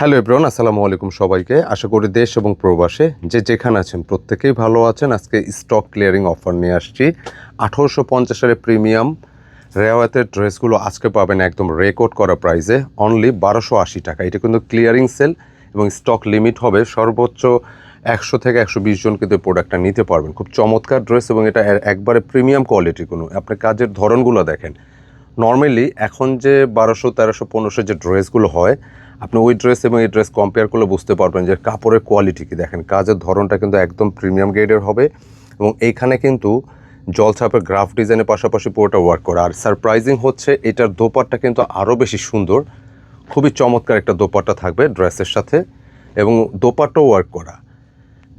Hello এব্রন আসসালামু আলাইকুম সবাইকে। আশা করি দেশ এবং প্রবাসে যে যেখানে আছেন প্রত্যেকেই ভালো আছেন। আজকে স্টক ক্লিয়ারিং অফার নিয়ে আসছি। আঠারোশো পঞ্চাশের প্রিমিয়াম রেওয়াতের ড্রেসগুলো আজকে পাবেন একদম রেকর্ড করা প্রাইসে অনলি বারোশো আশি টাকা। এটা কিন্তু ক্লিয়ারিং সেল এবং স্টক লিমিট হবে। সর্বোচ্চ একশো থেকে একশো বিশ জন কিন্তু প্রোডাক্টটা নিতে পারবেন। খুব চমৎকার ড্রেস এবং এটা একবারে প্রিমিয়াম কোয়ালিটির কোনো। আপনি কাজের ধরনগুলো দেখেন। নর্মালি এখন যে বারোশো, তেরোশো, পনেরোশো যে ড্রেসগুলো হয় আপনি ওই ড্রেস এবং এই ড্রেস কম্পেয়ার করলে বুঝতে পারবেন যে কাপড়ের কোয়ালিটি কি। দেখেন, কাজের ধরনটা কিন্তু একদম প্রিমিয়াম গ্রেডের হবে এবং এইখানে কিন্তু জলছাপের গ্রাফ ডিজাইনের পাশাপাশি পুরোটা ওয়ার্ক করা। আর সারপ্রাইজিং হচ্ছে এটার দোপাট্টা কিন্তু আরও বেশি সুন্দর। খুবই চমৎকার একটা দোপাট্টা থাকবে ড্রেসের সাথে এবং দোপাট্টাও ওয়ার্ক করা।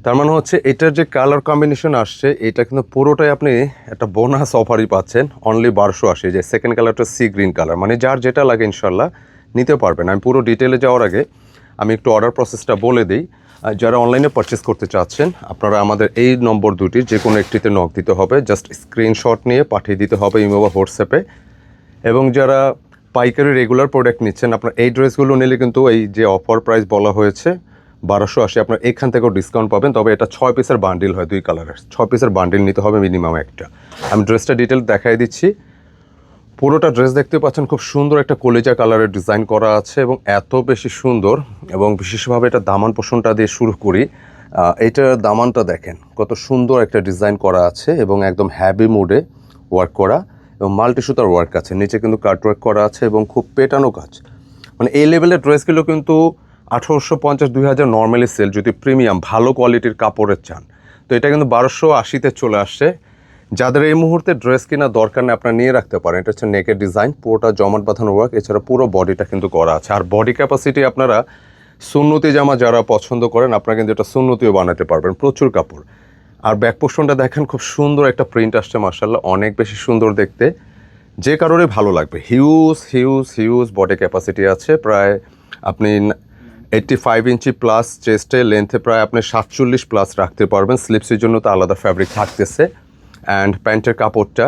তার মানে হচ্ছে এটার যে কালার কম্বিনেশন আসছে, এটা কিন্তু পুরোটাই আপনি একটা বোনাস অফারই পাচ্ছেন। অনলি বারোশো আশি যে সেকেন্ড কালারটা সি গ্রিন কালার মানে যার যেটা লাগে ইনশাল্লাহ নিতে পারবেন। আমি পুরো ডিটেলে যাওয়ার আগে আমি একটু অর্ডার প্রসেসটা বলে দিই। যারা অনলাইনে পারচেস করতে চাচ্ছেন, আপনারা আমাদের এই নম্বর দুটি যে কোনো একটিতে নক দিতে হবে। জাস্ট স্ক্রিনশট নিয়ে পাঠিয়ে দিতে হবে ইমো বা হোয়াটসঅ্যাপে এবং যারা পাইকারি রেগুলার প্রোডাক্ট নিচ্ছেন, আপনার এই ড্রেসগুলো নিলে কিন্তু এই যে অফার প্রাইস বলা হয়েছে, বারোশো আশি, আপনার এখান থেকেও ডিসকাউন্ট পাবেন। তবে এটা ছয় পিসের বান্ডিল হয়, দুই কালারের ছয় পিসের বান্ডিল নিতে হবে মিনিমাম একটা। আমি ড্রেসটা ডিটেল দেখাই দিচ্ছি। পুরোটা ড্রেস দেখতে পাচ্ছেন খুব সুন্দর একটা কলেজা কালারের ডিজাইন করা আছে এবং এত বেশি সুন্দর এবং বিশেষভাবে এটা দামান পোষণটা দিয়ে শুরু করি। আহ, এইটার দামানটা দেখেন কত সুন্দর একটা ডিজাইন করা আছে এবং একদম হ্যাভি মুডে ওয়ার্ক করা এবং মাল্টি সুতার ওয়ার্ক আছে। নিচে কিন্তু কাট ওয়ার্ক করা আছে এবং খুব পেটানো কাজ। মানে এই লেভেলের ড্রেসগুলো কিন্তু আঠারোশো পঞ্চাশ দুই হাজার নর্মালি সেল যদি প্রিমিয়াম ভালো কোয়ালিটির কাপড়ের চান। তো এটা কিন্তু বারোশো আশিতে চলে আসছে। যাদের এই মুহূর্তে ড্রেস কেনার দরকার নেই, আপনারা নিয়ে রাখতে পারেন। এটা হচ্ছে নেকের ডিজাইন পুরোটা জমাট বাঁধানো ওয়ার্ক এছাড়া পুরো বডিটা কিন্তু করা আছে। আর বডি ক্যাপাসিটি আপনারা সুন্নতি জামা যারা পছন্দ করেন, আপনারা কিন্তু এটা সুন্নতিও বানাতে পারবেন, প্রচুর কাপড়। আর ব্যাক পোর্শনটা দেখেন, খুব সুন্দর একটা প্রিন্ট আসছে মার্শাল্লাহ অনেক বেশি সুন্দর দেখতে। যে কারণে ভালো লাগবে। Huge huge huge body capacity আছে, প্রায় আপনি এইটটি ফাইভ ইঞ্চি প্লাস চেস্টে লেন্থে প্রায় আপনি সাতচল্লিশ প্লাস রাখতে পারবেন। স্লিপসের জন্য তো আলাদা ফ্যাব্রিক থাকতেছে। অ্যান্ড প্যান্টের কাপড়টা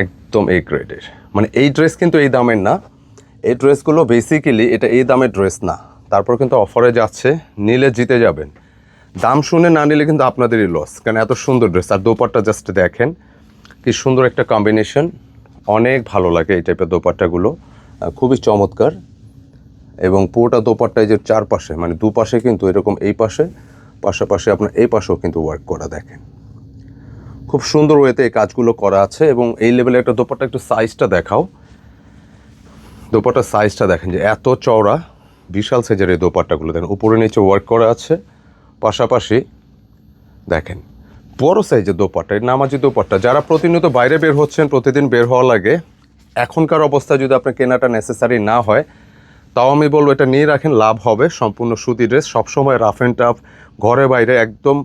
একদম এই গ্রেডের মানে এই ড্রেস কিন্তু এই দামের না। এই ড্রেসগুলো বেসিক্যালি এটা এই দামের ড্রেস না। তারপর কিন্তু অফারে যাচ্ছে নিলে জিতে যাবেন। দাম শুনে না নিলে কিন্তু আপনাদেরই লস কারণ এত সুন্দর ড্রেস আর দোপাট্টা জাস্ট দেখেন কি সুন্দর একটা কম্বিনেশন অনেক ভালো লাগে এই টাইপের দোপাট্টাগুলো। খুবই চমৎকার। এবং পুরোটা দোপাট্টায় যে চারপাশে মানে দুপাশে কিন্তু এরকম এই পাশে পাশাপাশি আপনার এই পাশেও কিন্তু ওয়ার্ক করা দেখেন। খুব সুন্দর ওয়েতে এই কাজগুলো করা আছে এবং এই লেভেলের একটা দোপাট্টা একটু সাইজটা দেখাও। দোপাট্টার সাইজটা দেখেন যে এত চওড়া, বিশাল সাইজের এই দোপাট্টাগুলো। দেখেন, উপরে নিচে ওয়ার্ক করা আছে। পাশাপাশি দেখেন, বড় সাইজের দোপাট্টা নামাজি দোপাট্টা। যারা প্রতিনিয়ত বাইরে বের হচ্ছেন, প্রতিদিন বের হওয়া লাগে, এখনকার অবস্থায় যদি আপনার কেনাটা নেসেসারি না হয়, তাও আমি বলব এটা নিয়ে রাখেন, লাভ হবে। সম্পূর্ণ সুতি ড্রেস সবসময় রাফ অ্যান্ড টাফ ঘরে বাইরে একদম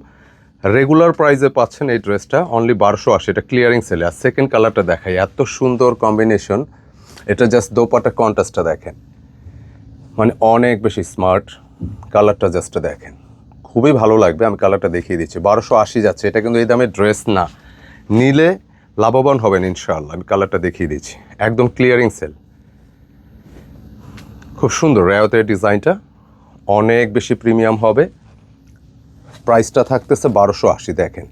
রেগুলার প্রাইসে পাচ্ছেন এই ড্রেসটা অনলি বারোশো আশি, এটা ক্লিয়ারিং সেলে আর সেকেন্ড কালারটা দেখাই, এত সুন্দর কম্বিনেশন এটা জাস্ট দোপাটা কন্ট্রাস্টটা দেখেন। মানে অনেক বেশি স্মার্ট কালারটা জাস্ট দেখেন। খুবই ভালো লাগবে, আমি কালারটা দেখিয়ে দিচ্ছি। বারোশো আশি যাচ্ছে, এটা কিন্তু এই দামের ড্রেস না। নিলে লাভবান হবেন ইনশাআল্লাহ, আমি কালারটা দেখিয়ে দিচ্ছি। একদম ক্লিয়ারিং সেল খুব সুন্দর রেওয়াতের ডিজাইনটা অনেক বেশি প্রিমিয়াম হবে। প্রাইসটা থাকতেছে বারোশো আশি, দেখেন।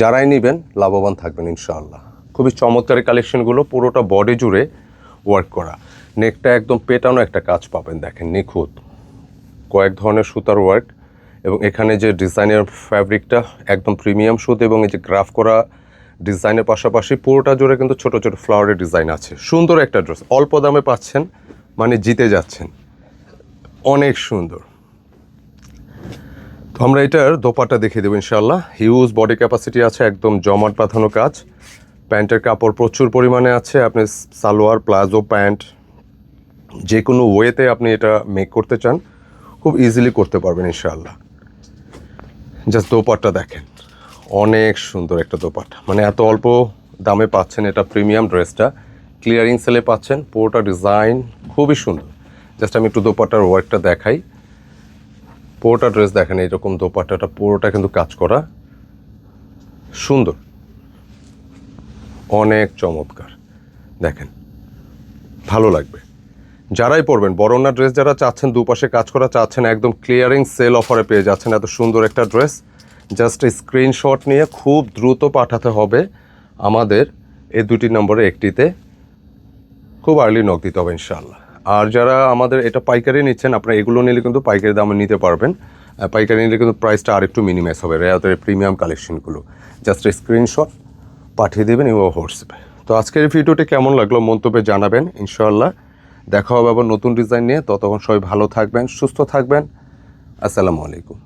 যারাই নেবেন, লাভবান থাকবেন, ইনশাআল্লাহ। খুবই চমৎকার কালেকশনগুলো, পুরোটা বডি জুড়ে ওয়ার্ক করা। নেকটা একদম পেটানো একটা কাজ পাবেন, দেখেন, নিখুঁত। কয়েক ধরনের সুতার ওয়ার্ক এবং এখানে যে ডিজাইনের ফ্যাব্রিকটা একদম প্রিমিয়াম সুত এবং এই যে গ্রাফ করা ডিজাইনের পাশাপাশি পুরোটা জুড়ে কিন্তু ছোট ছোট ফ্লাওয়ারের ডিজাইন আছে। সুন্দর একটা ড্রেস অল্প দামে পাচ্ছেন মানে জিতে যাচ্ছেন। অনেক সুন্দর। আমরা এটার দোপাটা দেখিয়ে দেবো ইনশাল্লাহ হিউজ বডি ক্যাপাসিটি আছে, একদম জমাট বাঁধানো কাজ। প্যান্টের কাপড় প্রচুর পরিমাণে আছে, আপনি সালোয়ার, প্লাজো, প্যান্ট যে কোনো ওয়েতে আপনি এটা মেক করতে চান, খুব ইজিলি করতে পারবেন ইনশাল্লাহ জাস্ট দোপাট্টা দেখেন, অনেক সুন্দর একটা দোপাট্টা। মানে এত অল্প দামে পাচ্ছেন এটা প্রিমিয়াম ড্রেসটা। ক্লিয়ারিং সেলে পাচ্ছেন, পুরোটা ডিজাইন খুবই সুন্দর। জাস্ট আমি একটু দোপাট্টার ওয়ার্কটা দেখাই। পুরোটা ড্রেস দেখেন, এইরকম দোপাট্টাটা পুরোটা কিন্তু কাজ করা সুন্দর। অনেক চমৎকার। দেখেন, ভালো লাগবে। যারাই পরবেন বরনা ড্রেস যারা চাচ্ছেন দুপাশে কাজ করা, চাচ্ছেন একদম ক্লিয়ারিং সেল অফারে পেয়ে যাচ্ছেন এত সুন্দর একটা ড্রেস জাস্ট স্ক্রিনশট নিয়ে খুব দ্রুত পাঠাতে হবে আমাদের এই দুটি নম্বরে একটিতে। খুব আর্লি নক দিতে হবে ইনশাল্লাহ আর যারা আমাদের এটা পাইকারি নিচ্ছেন, আপনারা এগুলো নিলে কিন্তু পাইকারি দামে নিতে পারবেন। পাইকারি নিলে কিন্তু প্রাইসটা আরেকটু মিনিমাইজ হবে। রেয়াতের প্রিমিয়াম কালেকশনগুলো জাস্ট স্ক্রিনশট পাঠিয়ে দেবেন এবং হোয়াটসঅ্যাপে তো আজকের ভিডিওটি কেমন লাগল মন্তব্যে জানাবেন, ইনশাআল্লাহ। দেখা হবে আবার নতুন ডিজাইন নিয়ে। ততক্ষণ সবাই ভালো থাকবেন, সুস্থ থাকবেন। আসসালামু আলাইকুম।